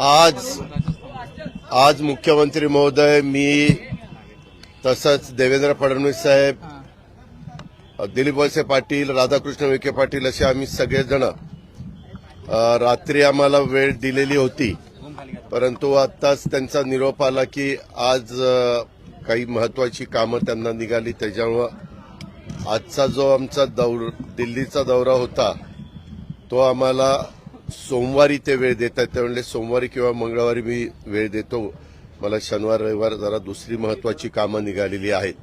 आज आज मुख्यमंत्री महोदय मी तसंच देवेंद्र फडणवीस साहेब दिलीप वळसे पाटील राधाकृष्ण विखे पाटील असे आम्ही सगळेजण रात्री आम्हाला वेळ दिलेली होती. परंतु आत्ताच त्यांचा निरोप आला की आज काही महत्वाची कामं त्यांना निघाली. त्याच्यामुळं आजचा जो आमचा दौर दिल्लीचा दौरा होता तो आम्हाला सोमवारी ते वेळ देत आहेत ते म्हणले सोमवारी किंवा मंगळवारी मी वेळ देतो. मला शनिवार रविवार जरा दुसरी महत्वाची कामं निघालेली आहेत.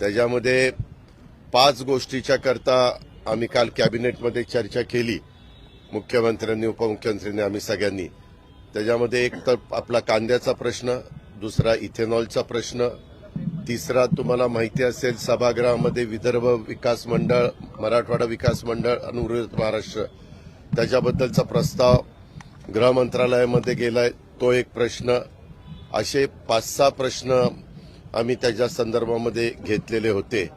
त्याच्यामध्ये पाच गोष्टीच्या करता आम्ही काल कॅबिनेटमध्ये चर्चा केली. मुख्यमंत्र्यांनी उपमुख्यमंत्र्यांनी आम्ही सगळ्यांनी. त्याच्यामध्ये एक तर आपला कांद्याचा प्रश्न दुसरा इथेनॉलचा प्रश्न तिसरा तुम्हाला माहिती असेल सभागृहामध्ये विदर्भ विकास मंडळ मराठवाडा विकास मंडळ आणि महाराष्ट्र. त्याच्याबद्दलचा प्रस्ताव गृहमंत्रालयामध्ये गेलाय. तो एक प्रश्न. असे पाच सहा प्रश्न आम्ही त्याच्या संदर्भामध्ये घेतलेले होते.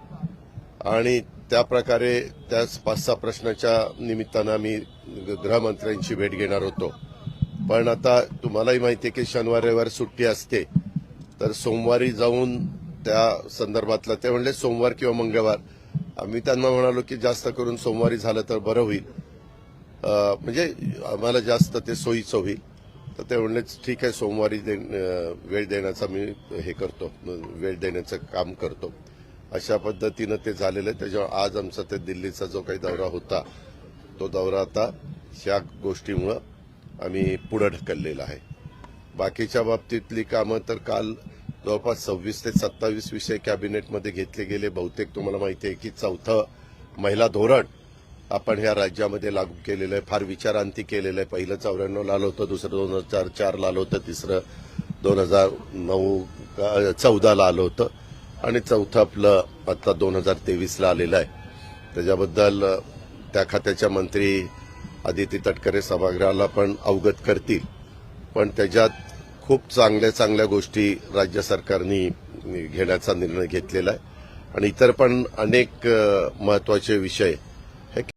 आणि त्या प्रकारे त्या पाच सहा प्रश्नाच्या निमित्तानं आम्ही गृहमंत्र्यांची भेट घेणार होतो. पण आता तुम्हालाही माहिती आहे की शनिवार रविवार सुट्टी असते. तर सोमवारी जाऊन त्या संदर्भातलं ते म्हणले सोमवार किंवा मंगळवार. आम्ही त्यांना म्हणालो की जास्त करून सोमवारी झालं तर बरं होईल. म्हणजे आम्हाला जास्त ते सोयीचं होईल तर ते म्हणले ठीक आहे सोमवारी दे- वेळ देण्याचा मी हे करतो वेळ देण्याचं काम करतो. अशा पद्धतीनं ते झालेलं आहे. त्याच्यामुळे आज आमचा ते दिल्लीचा जो काही दौरा होता तो दौरा आता ह्या गोष्टीमुळं आम्ही पुढं ढकललेला आहे. बाकीच्या बाबतीतली कामं तर काल जवळपास सव्वीस ते सत्तावीस विषय कॅबिनेटमध्ये घेतले गेले. बहुतेक तुम्हाला माहिती आहे की चौथं महिला धोरण आपण ह्या राज्यामध्ये लागू केलेलं आहे फार विचारांती केलेलं आहे. पहिलं चौऱ्याण्णव आलं होतं दुसरं दोन हजार चारला आलं होतं तिसरं दोन हजार नऊ चौदाला आलं होतं. आणि चौथं आपलं आता दोन हजार तेवीसला आलेलं आहे. त्याच्याबद्दल त्या खात्याच्या मंत्री आदिती तटकरे सभागृहाला पण अवगत करतील. पण त्याच्यात खूप चांगल्या चांगल्या गोष्टी राज्य सरकारने घेण्याचा निर्णय घेतलेला आहे. आणि इतर पण अनेक महत्त्वाचे विषय